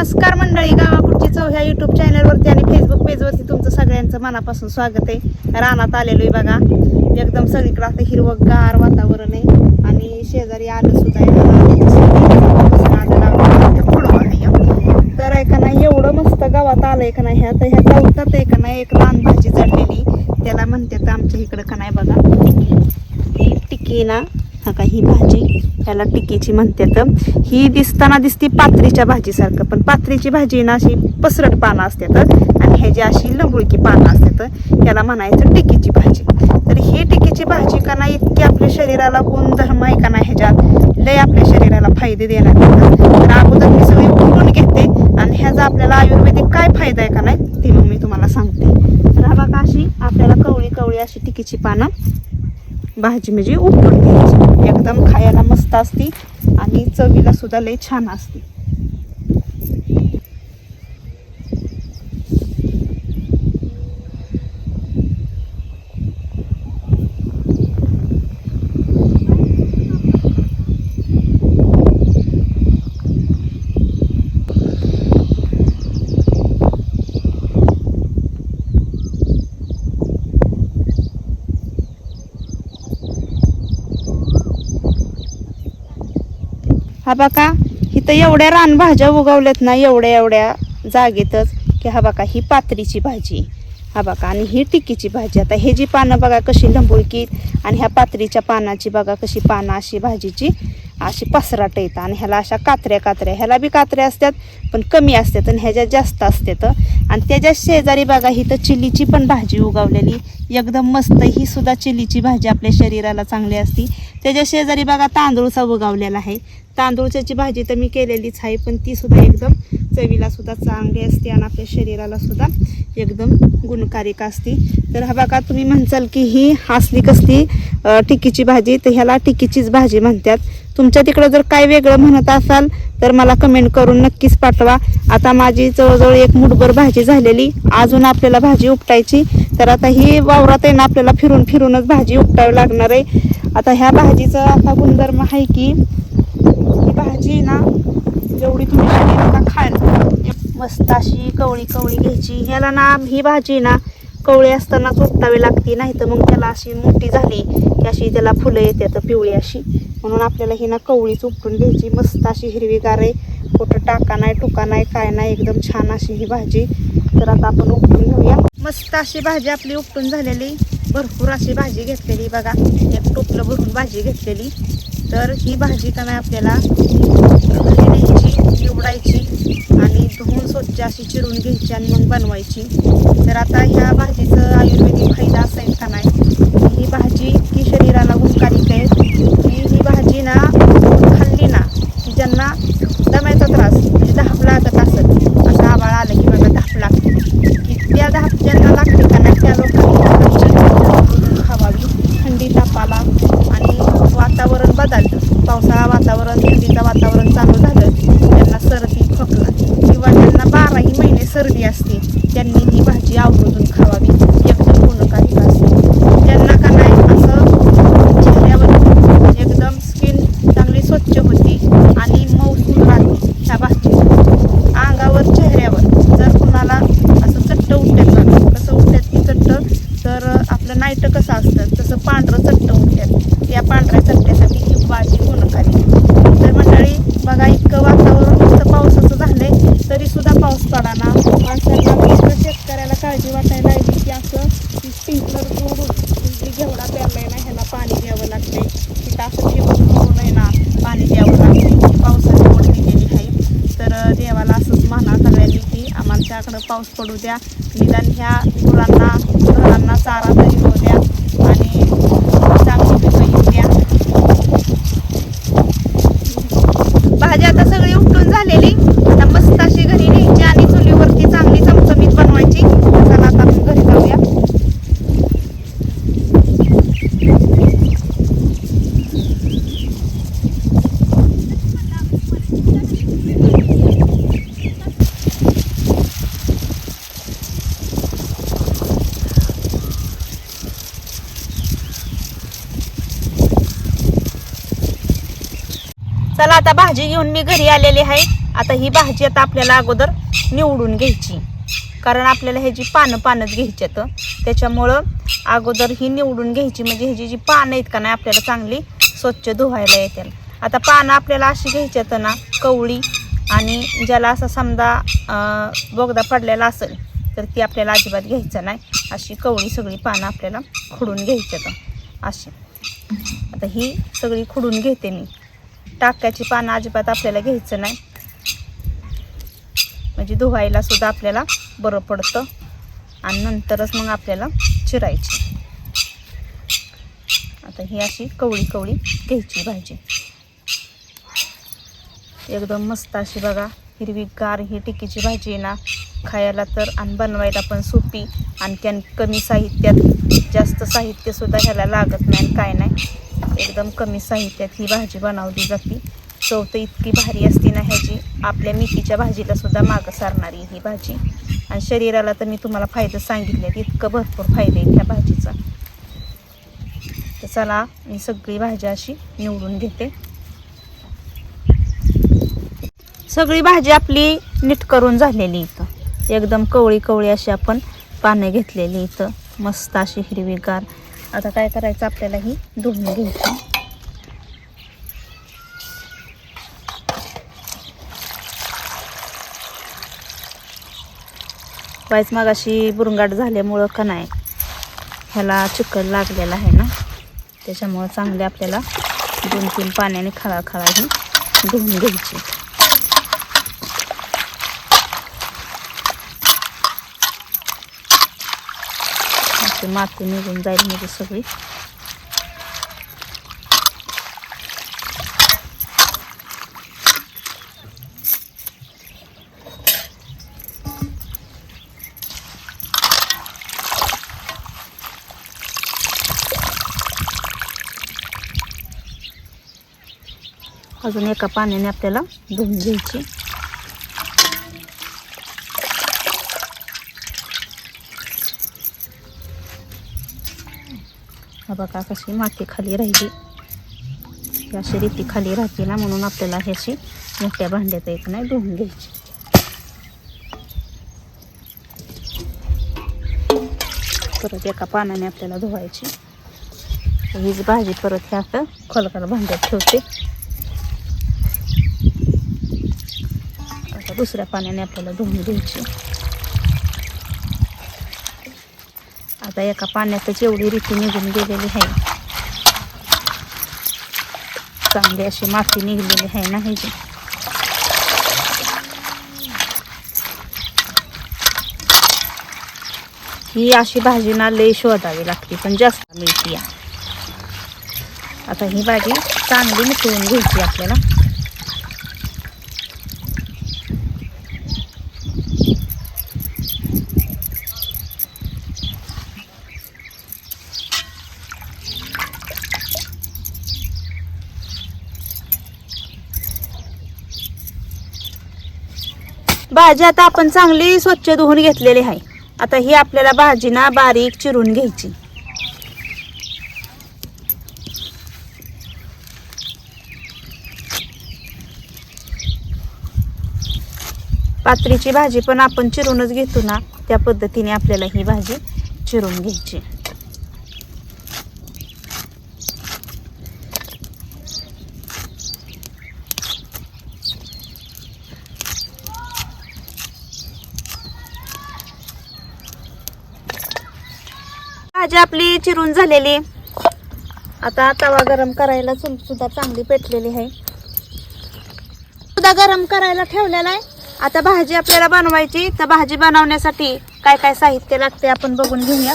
नमस्कार मंडळी गावाकडची चव ह्या युट्यूब चॅनलवरती आणि फेसबुक पेजवरती तुमचं सगळ्यांचं मनापासून स्वागत आहे. रानात आलेलो आहे बघा. एकदम सगळीकडे आता हिरवगार वातावरण आहे आणि शेजारी आलं सुद्धा आहे. तर आहे का नाही एवढं मस्त गावात आलंय का नाही आता ह्या गवतात आहे का नाही एक रान भाजी चढलेली. त्याला म्हणतात आमच्या इकडं का नाही बघा. टिकी ना हा का ही भाजी. याला टिकीची म्हणतात ही दिसताना दिसती पात्रीच्या भाजीसारखं पण पात्रीची भाजी ना अशी पसरट पानं असतात आणि ह्याची अशी लंबुळकी पानं असतात याला म्हणायचं टिकीची भाजी. तर ही टिकीची भाजी का नाही इतकी आपल्या शरीराला गुणधर्म आहे का नाही ह्याच्यात? लय आपल्या शरीराला फायदे देणार तर. अगोदर मी सगळी उकळून घेते. आणि ह्याचा आपल्याला आयुर्वेदिक काय फायदा आहे का नाही ते मग मी तुम्हाला सांगते. तर हा बघा अशी आपल्याला कवळी कवळी अशी टिकीची पानं. भाजी म्हणजे उकडून घ्यायची. एकदम खायला मस्त असते आणि चवीला सुद्धा लई छान असते. हा बघा इथं एवढ्या रानभाज्या उगवल्यात ना एवढ्या एवढ्या जागेतच की हा बघा ही पात्रीची भाजी. हा बघा आणि ही टिकीची भाजी. आता हे जी पानं बघा कशी लंबुळकीत आणि ह्या पात्रीच्या पानाची बघा कशी पानं अशी भाजीची अशी पसराट येतात आणि ह्याला अशा कात्र्या कात्र्या. ह्याला बी कात्र्या असतात पण कमी असतात आणि ह्याच्यात जास्त असतात. आणि त्याच्या शेजारी बघा ही तर चिलीची पण भाजी उगवलेली. एकदम मस्त ही सुद्धा चिलीची भाजी आपल्या शरीराला चांगली असती. त्याच्या शेजारी बघा तांदूळचा उगवलेला आहे. तांदूळच्याची भाजी तर मी केलेलीच आहे पण ती सुद्धा एकदम चवीला सुद्धा चांगली असते आणि आपल्या शरीराला सुद्धा एकदम गुणकारिक असते. तर हा बघा तुम्ही म्हणचाल की ही असली कसली टिकीची भाजी तर ह्याला टिकीचीच भाजी म्हणतात. तुमच्या तिकडं जर काय वेगळं म्हणत असाल तर मला कमेंट करून नक्कीच पाठवा. आता माझी जवळजवळ एक मुठभर भाजी झालेली. अजून आपल्याला भाजी उपटायची. तर आता ही वावरात आहे ना आपल्याला फिरून फिरूनच भाजी उपटावी लागणार आहे. आता ह्या भाजीचा असा गुणधर्म आहे की ही भाजी ना जेवढी तुम्ही भाजी खायला मस्त अशी कवळी कवळी घ्यायची. ह्याला ना ही भाजी ना कवळी असतानाच उपटावी लागते नाही तर मग त्याला अशी मोठी झाली की अशी त्याला फुलं येतात पिवळी अशी. म्हणून आपल्याला ही ना कवळीच उपटून घ्यायची. मस्त अशी हिरवीगार आहे. कुठं टाका नाही टुका नाही काय नाही एकदम छान अशी ही भाजी. तर आता आपण उपटून घेऊया. मस्त अशी भाजी आपली उपटून झालेली. भरपूर अशी भाजी घेतलेली बघा. एक टोपलं भरून भाजी घेतलेली. तर ही भाजी का नाही आपल्याला निवडायची आणि धुवून स्वच्छ अशी चिरून घ्यायची आणि मग बनवायची. तर आता ह्या भाजीचं आयुर्वेदिक फायदा असेल का नाही? ही भाजी की शरीराला गुणकारिक आहे की ही भाजी ना खाल्ली ना की ज्यांना दम्याचा त्रास म्हणजे धाप लागत असत असं आबाळ आलं की बघा धाप लागते की त्या धाप ज्यांना लागते का नाही त्या लोकांनी खावावी थंडी तापाला आणि वातावरण बदलतं पावसाळा वातावरण थंडीचं वातावरण चालू झालं त्यांना सर्दी खोकला किंवा ज्यांना बाराही महिने सर्दी असते त्यांनी ही भाजी आवर्जून खावावी एकदम गुणकारी असते ज्यांना का नाही असं चेहऱ्यावर एकदम स्किन चांगली स्वच्छ होती आणि मऊसूद राहते ह्या भाजी अंगावर चेहऱ्यावर जर कुणाला असं चट्ट उठतात बघा कसं उठतात की चट्ट तर आपलं नाईट कसं असतं तसं पांढरं चट्ट उठतात या पांढऱ्या चट्ट्यासाठी ही भाजी गुणकारी तर मंडळी बघा इतकं वातावरण नुसतं पावसाचं झालंय तरी सुद्धा पाऊस पडा ना माणसांना नुसतं शेतकऱ्याला काळजी वाटायला लागली की असं स्प्रिंकलर जोडून घेवडा पेरलाय ना ह्याला पाणी द्यावं लागतंय तिथं असं ठेवून करू नये ना पाणी द्यावं लागते पावसाची ओढ दिलेली आहे तर अं, देवाला असंच म्हणा सगळ्यांनी की थोडं पाऊस पडू द्या. निदान ह्या गुरांना घरांना चारा तरी होऊ द्या आणि चांगली पिकं येऊ द्या. भाजी आता सगळी उठून झालेली आता मस्त अशी घरी न्यायची आणि चुलीवरती चांगली चमचमीत बनवायची चला आता आपण घरी जाऊया चला आता भाजी घेऊन मी घरी आलेली आहे. आता ही भाजी आता आपल्याला अगोदर निवडून घ्यायची. कारण आपल्याला ह्याची पानं पानच घ्यायची आहेत. त्याच्यामुळं अगोदर ही निवडून घ्यायची. म्हणजे ह्याची जी पानं आहेत का नाही आपल्याला चांगली स्वच्छ धुवायला येतील. आता पानं आपल्याला अशी घ्यायची आहेत ना कवळी आणि ज्याला असा समजा बोगदा पडलेला असेल तर ती आपल्याला अजिबात घ्यायचं नाही. अशी कवळी सगळी पानं आपल्याला खुडून घ्यायची आहेत. अशी. आता ही सगळी खुडून घेते मी. टाक्याची पानं अजिबात आपल्याला घ्यायचं नाही. म्हणजे धुवायला सुद्धा आपल्याला बरं पडतं. आणि नंतरच मग आपल्याला चिरायची. आता ही अशी कवळी कवळी घ्यायची भाजी. एकदम मस्त अशी बघा हिरवीगार ही टिकीची भाजी आहे ना. खायला तर आणि बनवायला पण सोपी. आणखी कमी साहित्यात जास्त साहित्य सुद्धा ह्याला लागत नाही आणि काय नाही. एकदम कमी साहित्यात ही भाजी बनवली जाते. चव तर इतकी भारी असते ना ह्याची. आपल्या मेथीच्या भाजीला सुद्धा मागं सारणारी ही भाजी. आणि शरीराला तर मी तुम्हाला फायदे सांगितलेत. इतकं भरपूर फायदे आहेत ह्या भाजीचा. तर चला मी सगळी भाजी अशी निवडून घेते. सगळी भाजी आपली नीट करून झालेली इथं. एकदम कवळी कवळी अशी आपण पानं घेतलेली इथं. मस्त अशी हिरवीगार आता काय करायचं आपल्याला ही धुवून घ्यायची. वाईच मग अशी बुरंगाट झाल्यामुळं का नाही ह्याला चिकल लागलेला आहे ना त्याच्यामुळं चांगले आपल्याला दोन तीन पाण्याने खळाखळा ही धुवून घ्यायची. ते माती निघून जाईल म्हणजे सगळी. अजून एका पाण्याने आपल्याला धुवून घ्यायची. बघा कशी माती खाली राहिली. अशी रीती खाली राहते ना म्हणून आपल्याला ही अशी मोठ्या भांड्यात एक नाही धुवून घ्यायची. परत एका पाण्याने आपल्याला धुवायची. हीच भाजी परत ह्या असं खोलकाला भांड्यात ठेवते. आता दुसऱ्या पाण्याने आपल्याला धुवून घ्यायची. आता एका पाण्यातच एवढी रीती निघून गेलेली आहे. चांगली अशी माती निघलेली आहे ना ह्याची ही अशी भाजी ना लई शोधावी लागते पण जास्त मिळते या. आता ही भाजी चांगली मिसळून घ्यायची आपल्याला. भाजी आता आपण चांगली स्वच्छ धुवून घेतलेली आहे. आता ही आपल्याला भाजी ना बारीक चिरून घ्यायची. पात्रीची भाजी पण आपण चिरूनच घेतो ना त्या पद्धतीने आपल्याला ही भाजी चिरून घ्यायची. भाजी आपली चिरून झालेली. आता तवा गरम करायला चूल सुद्धा चांगली पेटलेली आहे. सुद्धा गरम करायला ठेवलेला आहे. आता भाजी आपल्याला बनवायची. तर भाजी बनवण्यासाठी काय काय साहित्य लागते आपण बघून घेऊया.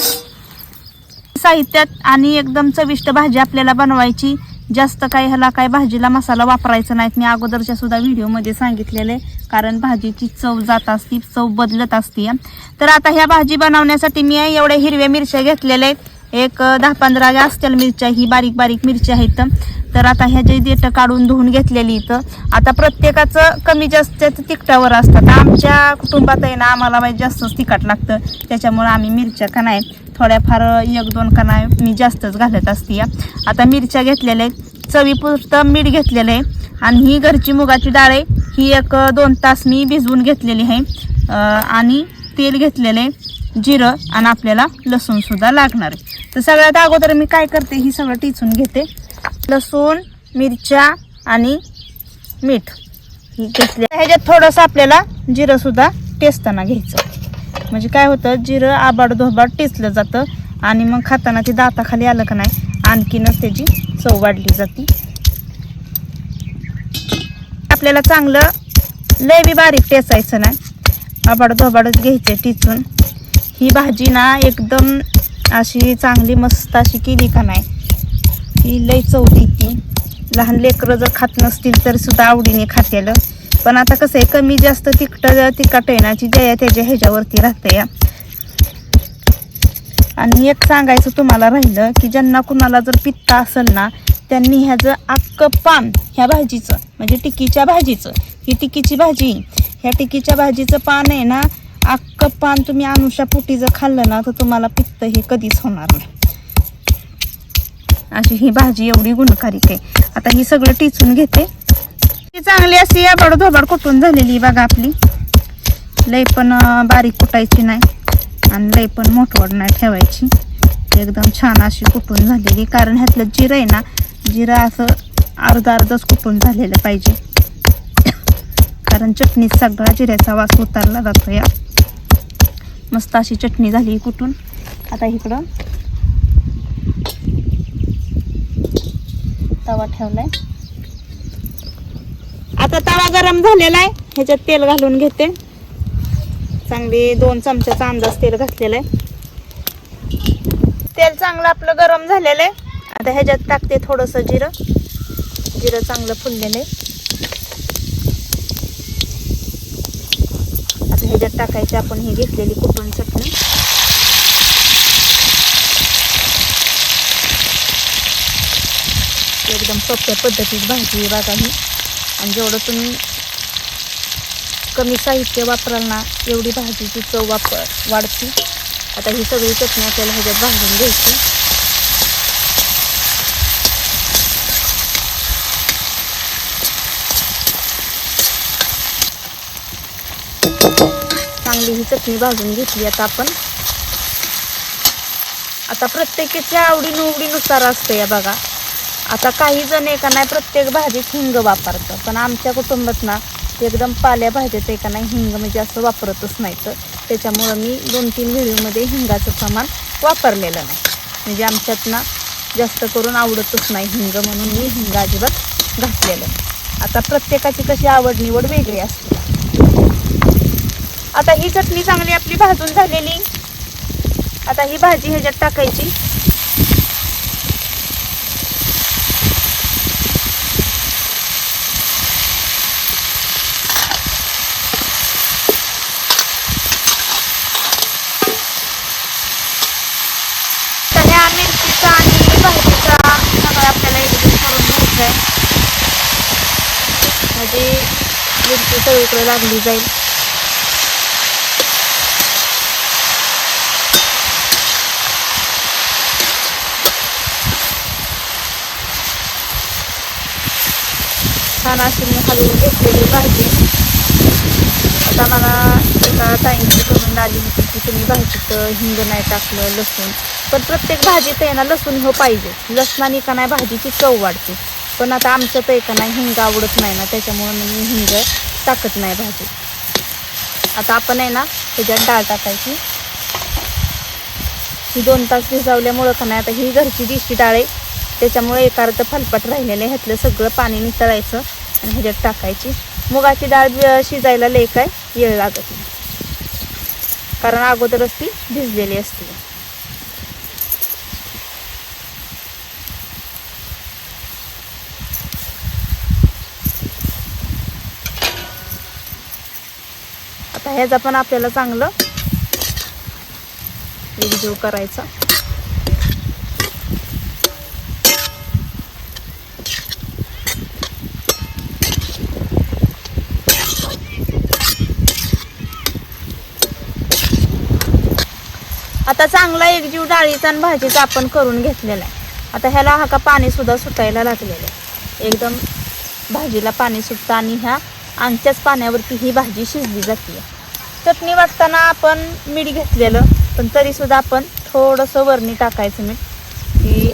साहित्यात आणि एकदम चविष्ट भाजी आपल्याला बनवायची. जास्त काही ह्याला काय भाजीला मसाला वापरायचा नाहीत. मी अगोदरच्या सुद्धा व्हिडिओमध्ये सांगितलेले कारण भाजीची चव जात असती चव बदलत असते. तर आता ह्या भाजी बनवण्यासाठी मी एवढ्या हिरव्या मिरच्या घेतलेल्या आहेत. एक दहा पंधरा असतील मिरच्या ही बारीक बारीक मिरच्या आहेत. तर आता ह्याचे देठं काढून धुवून घेतलेली इथं आता प्रत्येकाचं कमी जास्त तिखटावर असतात. आमच्या कुटुंबात आहे ना आम्हाला माहिती जास्तच तिखट लागतं. त्याच्यामुळं आम्ही मिरच्या का नाही थोड्याफार एक दोन का नाही मी जास्तच घालत असते. आता मिरच्या घेतलेल्या आहेत चवीपुरतं मीठ घेतलेलं आहे आणि ही घरची मुगाची डाळ आहे ही एक दोन तास मी भिजवून घेतलेली आहे. आणि तेल घेतलेलं आहे जिरं आणि आपल्याला लसूणसुद्धा लागणार आहे. तर सगळ्यात अगोदर मी काय करते ही सगळं टिचून घेते. लसूण मिरच्या आणि मीठ ही घेतली. ह्याच्यात थोडंसं आपल्याला जिरं सुद्धा टेचताना घ्यायचं. म्हणजे काय होतं जिरं आबाड धोबाड टेचलं जातं आणि मग खाताना ते दाताखाली आलं का नाही आणखीनच त्याची चव वाढली जाते. आपल्याला चांगलं लय बी बारीक टेचायचं नाही. आबाड धोबाडच घ्यायचं टिचून. ही भाजी ना एकदम अशी चांगली मस्त अशी केली का नाही? ही लय चवती ती. लहान लेकरं जर खात नसतील तर सुद्धा आवडीने खातेलं. पण आता कसं आहे कमी जास्त तिखट तिखट आहे ना ती ज्या त्याच्या ह्याच्यावरती राहते या. आणि एक सांगायचं तुम्हाला राहिलं की ज्यांना कुणाला जर पित्त असेल ना त्यांनी ह्याचं अख्खं पान ह्या भाजीचं म्हणजे टिकीच्या भाजीचं ही टिकीची भाजी ह्या टिकीच्या भाजीचं पान आहे ना अख्खं पान तुम्ही अनुषा पोटी जर खाल्लं ना तर तुम्हाला पित्त हे कधीच होणार नाही. अशी ही भाजी एवढी गुणकारिक आहे. आता ही सगळं टिचून घेते. ही चांगली अशी याबड धोबाड कुटून झालेली बघा आपली. लय पण बारीक कुटायची नाही आणि लय पण मोठवड नाही ठेवायची. एकदम छान अशी कुटून झालेली. कारण ह्यातलं जिरं आहे ना जिरं असं अर्धा अर्धच कुटून झालेलं पाहिजे. कारण चटणीत सगळा जिऱ्याचा वास उतारला जातो या मस्त अशी चटणी झाली कुठून? आता इकडं. तवा ठेवलाय. आता तवा गरम झालेला आहे. ह्याच्यात तेल घालून घेते. चांगली दोन चमच्याचा अंदाज तेल घातलेला आहे. तेल चांगलं आपलं गरम झालेलं आहे. आता ह्याच्यात टाकते थोडंसं जिरं. जिरं चांगलं फुललेलं आहे आता ह्याच्यात टाकायची आपण ही घेतलेली कुटून चटणी. एकदम सोप्या पद्धतीत भाजी आहे बघा ही. आणि जेवढं तुम्ही कमी साहित्य वापराल ना एवढी भाजीची चव वापर वाढते. आता ही सगळी चटणी आपल्याला ह्याच्यात भाजून घ्यायची. चांगली ही चटणी भाजून घेतली आता आपण. आता प्रत्येकाच्या आवडीनुवडीनुसार असतं या बघा. आता काही जण एका नाही प्रत्येक भाजीत हिंग वापरतं पण आमच्या कुटुंबात ना एकदम पाल्या भाज्यात एका नाही हिंग म्हणजे असं वापरतच नाही तर. त्याच्यामुळं मी दोन तीन व्हिडिओमध्ये हिंगाचं प्रमाण वापरलेलं नाही. म्हणजे आमच्यात ना जास्त करून आवडतच नाही हिंग म्हणून मी हिंग अजिबात घातलेलं आता प्रत्येकाची कशी आवड निवड वेगळी असते. आता ही चटणी चांगली आपली भाजून झालेली. आता ही भाजी ह्याच्यात टाकायची. तर ह्या मिरचीचा आणि भाजीचा सगळं आपल्याला एकदम करून घ्यायचं आहे म्हणजे मिरची सगळीकडे लागली जाईल. छान अशी मी हलवून घेतलेली भाजी आता मला एका ताईंची करून आली होती की तुम्ही भाजीत हिंग नाही टाकलं लसूण पण प्रत्येक भाजीत आहे ना लसूण हो पाहिजे लसणाने का नाही भाजीची चव वाढते पण आता आमचं तर का नाही हिंग आवडत नाही ना त्याच्यामुळे मी हिंग टाकत नाही भाजी आता आपण आहे ना त्याच्यात डाळ टाकायची ही दोन तास भिजवल्यामुळं का नाही आता ही घरची दिशी डाळ आहे. त्याच्यामुळे एक अर्ध फलपट राहिलेलं आहे. ह्यातलं सगळं पाणी नितळायचं. आणि ह्याच्यात टाकायची. मुगाची डाळ शिजायला लय काय येळ लागत नाही. कारण अगोदरच ती भिजलेली असते. आता ह्याचा पण आपल्याला चांगलं एकजीव करायचा. आता चांगला एक जीव डाळीचा आणि भाजीचा आपण करून घेतलेला आहे. आता ह्याला हा का पाणी सुद्धा सुटायला लागलेलं आहे. एकदम भाजीला पाणी सुटतं आणि ह्या आमच्याच पाण्यावरती ही भाजी शिजली जाते चटणी वाटताना आपण मीठ घेतलेलं पण तरीसुद्धा आपण थोडंसं वरणी टाकायचं मीठ. की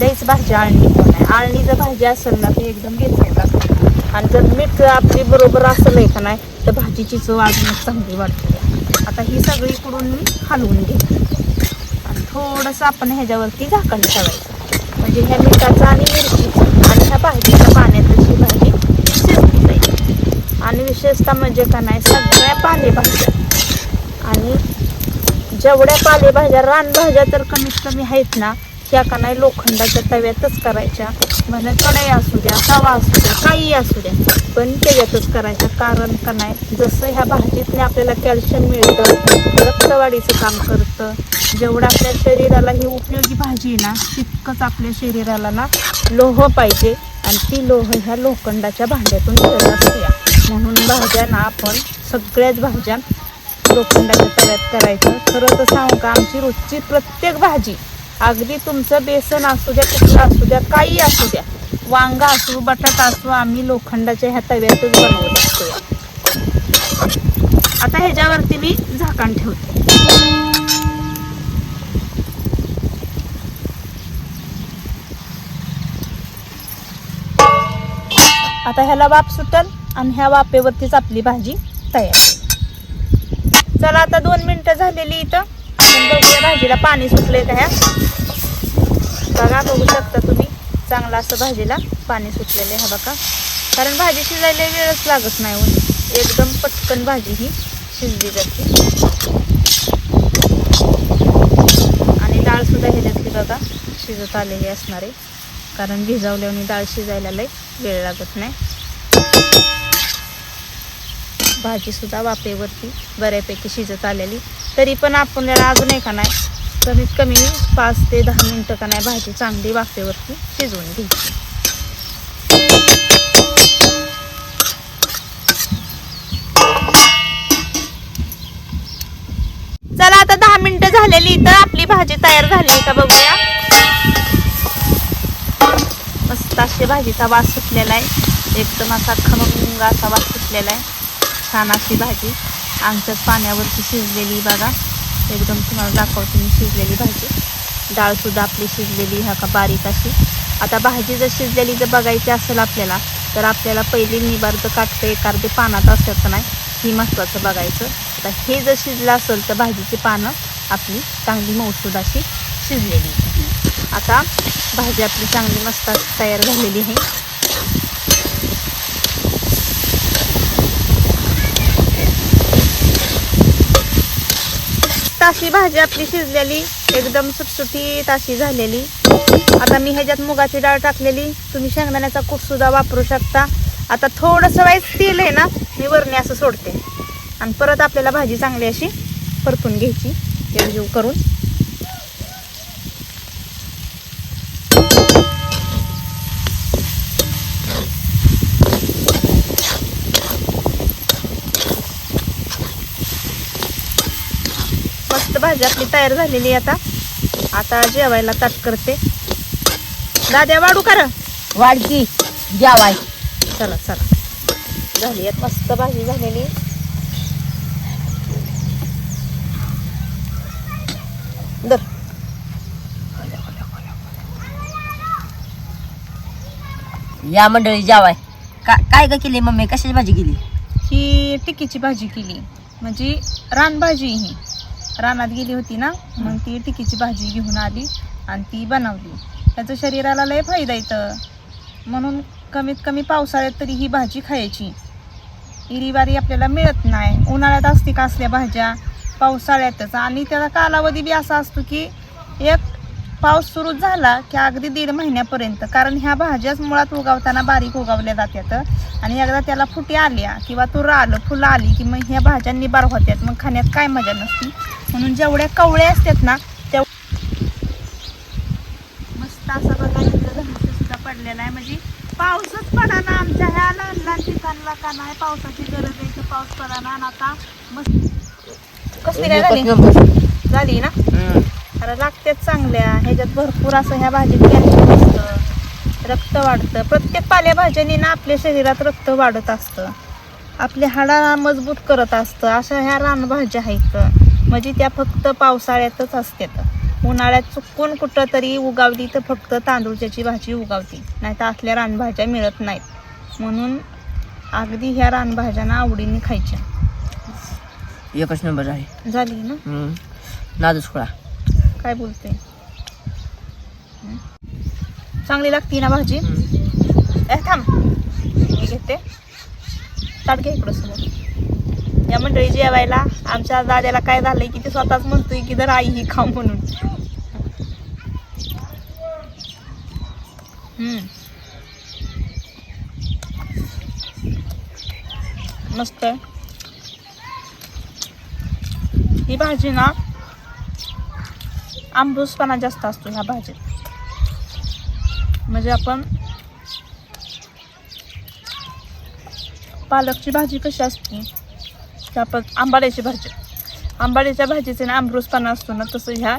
लईच भाजी आळणी पण आहे. आळणी जर भाजी असेल ना ते एकदम बेचव आणि जर मीठ आपली बरोबर असेल आहे का नाही तर भाजीची चव अजूनच चांगली वाटते. आता ही सगळीकडून मी हलवून घेते. आणि थोडंसं आपण ह्याच्यावरती झाकण ठेवायचं. म्हणजे ह्या मिठाचं आणि मिरचीचं आणि ह्या भाजीच्या पाण्यातच भाजी शिजली पाहिजे. आणि विशेषतः म्हणजे का नाही सगळ्या पालेभाज्या. आणि जेवढ्या पालेभाज्या रानभाज्या तर कमीत कमी आहेत ना त्या का नाही लोखंडाच्या तव्यातच करायच्या. म्हणजे कढई असू द्या तवा असू द्या काही असू द्या. पण त्याच्यातच करायच्या कारण का नाही जसं ह्या भाजीतने आपल्याला कॅल्शियम मिळतं रक्तवाढीचं काम करतं जेवढं आपल्या शरीराला ही उपयोगी भाजी आहे ना तितकंच आपल्या शरीराला ना लोह पाहिजे. आणि ती लोह ह्या लोखंडाच्या भांड्यातून मिळत असते. म्हणून भाज्या ना आपण सगळ्याच भाज्या लोखंडाच्या तव्यात करायचं. खरं तर सांगू का आमची रोजची प्रत्येक भाजी अगदी तुमचं बेसन असू द्या कुठलं असू द्या काही असू द्या. वांगा असू बटाटा असू आम्ही लोखंडाच्या ह्या तव्यातच बनवत असतो. आता ह्याच्यावरती मी झाकण ठेवते. आता ह्याला वाप सुटल आणि ह्या वाफेवरतीच आपली भाजी तयार. चला आता दोन मिनिटं झालेली इथं. आपण बघूया भाजीला पाणी सुटलंय का ह्या? बघा बघू शकता तुम्ही. चांगलं असं भाजीला पाणी सुटलेलं आहे हा बघा. कारण भाजी शिजायला वेळच लागत नाही हो. एकदम पटकन भाजी ही शिजली जाते. आणि डाळसुद्धा ह्याच्यातली बघा शिजत आलेली असणार आहे. कारण भिजवल्याने डाळ शिजायला लय वेळ लागत नाही. भाजीसुद्धा वाफेवरती बऱ्यापैकी शिजत आलेली. तरी पण आपण अजून आहे का नाही. कमीत कमी पाच ते दहा मिनटं का नाही भाजी चांगली वाफेवरती शिजवून घ्यायची. चला आता दहा मिनटं झालेली तर आपली भाजी तयार झाली का बघूया. मस्त अशी भाजीचा वास सुटलेला आहे. एकदम असा खमंग असा वास सुटलेला आहे. छान अशी भाजी. आमच्याच पाण्यावरती शिजलेली बघा. एकदम तुम्हाला दाखवते मी शिजलेली भाजी. डाळसुद्धा आपली शिजलेली ह्या का बारीक अशी. आता भाजी जर शिजलेली जर बघायची असेल आपल्याला तर आपल्याला पहिली निबारचं काटतं एखादं अर्धे पानात असायचं नाही ही महत्त्वाचं बघायचं. आता हे जर शिजलं असेल तर भाजीची पानं आपली चांगली मौसूद अशी शिजलेली. आता भाजी आपली चांगली मस्त तयार झालेली आहे. अशी भाजी आपली शिजलेली एकदम सुटसुटीत अशी झालेली. आता मी ह्याच्यात मुगाची डाळ टाकलेली. तुम्ही शेंगदाण्याचा कूट सुद्धा वापरू शकता. आता थोडंसं वाईस तेल आहे ना मी वरणे असं सोडते. आणि परत आपल्याला भाजी चांगली अशी परतून घ्यायची. एकजीव करून. मस्त भाजी आपली तयार झालेली आता. आता जेवायला ताट करते. दाद्या वाढू कर वाढकी जेवाय. चला चला. झाली आहे मस्त भाजी झालेली. दर. या मंडळी जेवाय. का काय काय केली मम्मी? कशाची भाजी केली? ही टिकीची भाजी केली. म्हणजे रानभाजी ही. रानात गेली होती ना मग ती टिकीची भाजी घेऊन आली आणि ती बनवली. त्याचं शरीराला लय फायदा येतं म्हणून कमीत कमी पावसाळ्यात तरी ही भाजी खायची. इरीवारी आपल्याला मिळत नाही. उन्हाळ्यात असते का असल्या भाज्या पावसाळ्यातच. आणि त्याचा कालावधी बी असा असतो की एक पाऊस सुरू झाला की अगदी दीड महिन्यापर्यंत. कारण ह्या भाज्याच मुळात उगवताना बारीक उगवल्या जातात आणि एकदा त्याला फुटी आल्या किंवा तुरं आलं फुलं आली की मग ह्या भाज्या निबार होत्यात. मग खाण्यात काय मजा नसती. म्हणून जेवढ्या कवळ्या असतात ना तेव मस्त असं बघा इथं सुद्धा पडलेला आहे. म्हणजे पाऊसच पडा ना आमच्या ह्या लहान लहान ठिकाणला का नाही पावसाची गरज आहे तर पाऊस पडा ना. आणि आता मस्त कसली काय झाली? झाली ना? अरे लागतेच चांगल्या. ह्याच्यात भरपूर असं ह्या भाजीत कॅल्शियम असतं रक्त वाढतं. प्रत्येक पालेभाज्यांनी ना आपल्या शरीरात रक्त वाढत असतं. आपल्या हाडा मजबूत करत असतं. अशा ह्या रानभाज्या आहेत. म्हणजे त्या फक्त पावसाळ्यातच असतात उन्हाळ्यात चुकून कुठं तरी उगावली तर फक्त तांदूळच्याची भाजी उगावती. नाही तर असल्या रानभाज्या मिळत नाहीत. म्हणून अगदी ह्या रानभाज्यांना आवडीने खायच्या. एकच नंबर आहे. झाली ना? हम्म. काय बोलते? चांगली लागती ना भाजी. ए थांब. मी घेते. ताट घे इकडं समोर. या मंडळी जेवायला. आमच्या दाद्याला काय झालंय की ते स्वतःच म्हणतोय की जर आई ही खाऊ म्हणून. मस्त ही भाजी ना आंबूसपणा जास्त असतो ह्या भाजीत. म्हणजे आपण पालकची भाजी कशी असते की आपण आंबाड्याची भाजी. आंबाड्याच्या भाजीचे ना आमरूसपणा असतो ना तसं ह्या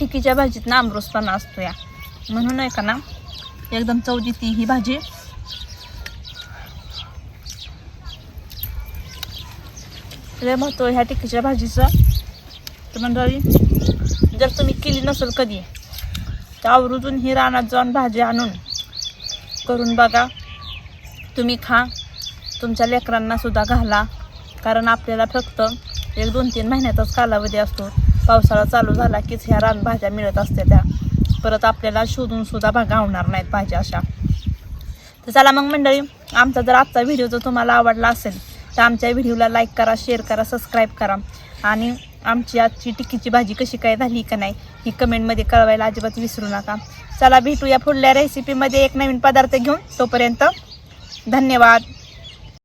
टिकीच्या भाजीत ना आमरूसपणा असतो या. म्हणून आहे का ना एकदम चव ती ही भाजी. लय महत्त्व ह्या टिकीच्या भाजीचं. तर मंडळी जर तुम्ही केली नसेल कधी तर आवर्जून ही रानात जाऊन भाजी आणून करून बघा. तुम्ही खा. तुमच्या लेकरांना सुद्धा घाला. कारण आपल्याला फक्त एक दोन तीन महिन्यातच कालावधी असतो. पावसाळा चालू झाला कीच ह्या रानभाज्या मिळत असते त्या. परत आपल्याला शोधून सुद्धा होणार नाहीत भाज्या अशा. तर चला मग मंडळी आमचा जर आजचा व्हिडिओ जर तुम्हाला आवडला असेल तर आमच्या व्हिडिओला लाईक करा शेअर करा सबस्क्राईब करा. आणि आमची आजची टिक्कीची भाजी कशी काय झाली का नाही ही कमेंटमध्ये कळवायला अजिबात विसरू नका. चला भेटूया पुढल्या रेसिपीमध्ये एक नवीन पदार्थ घेऊन. तोपर्यंत धन्यवाद.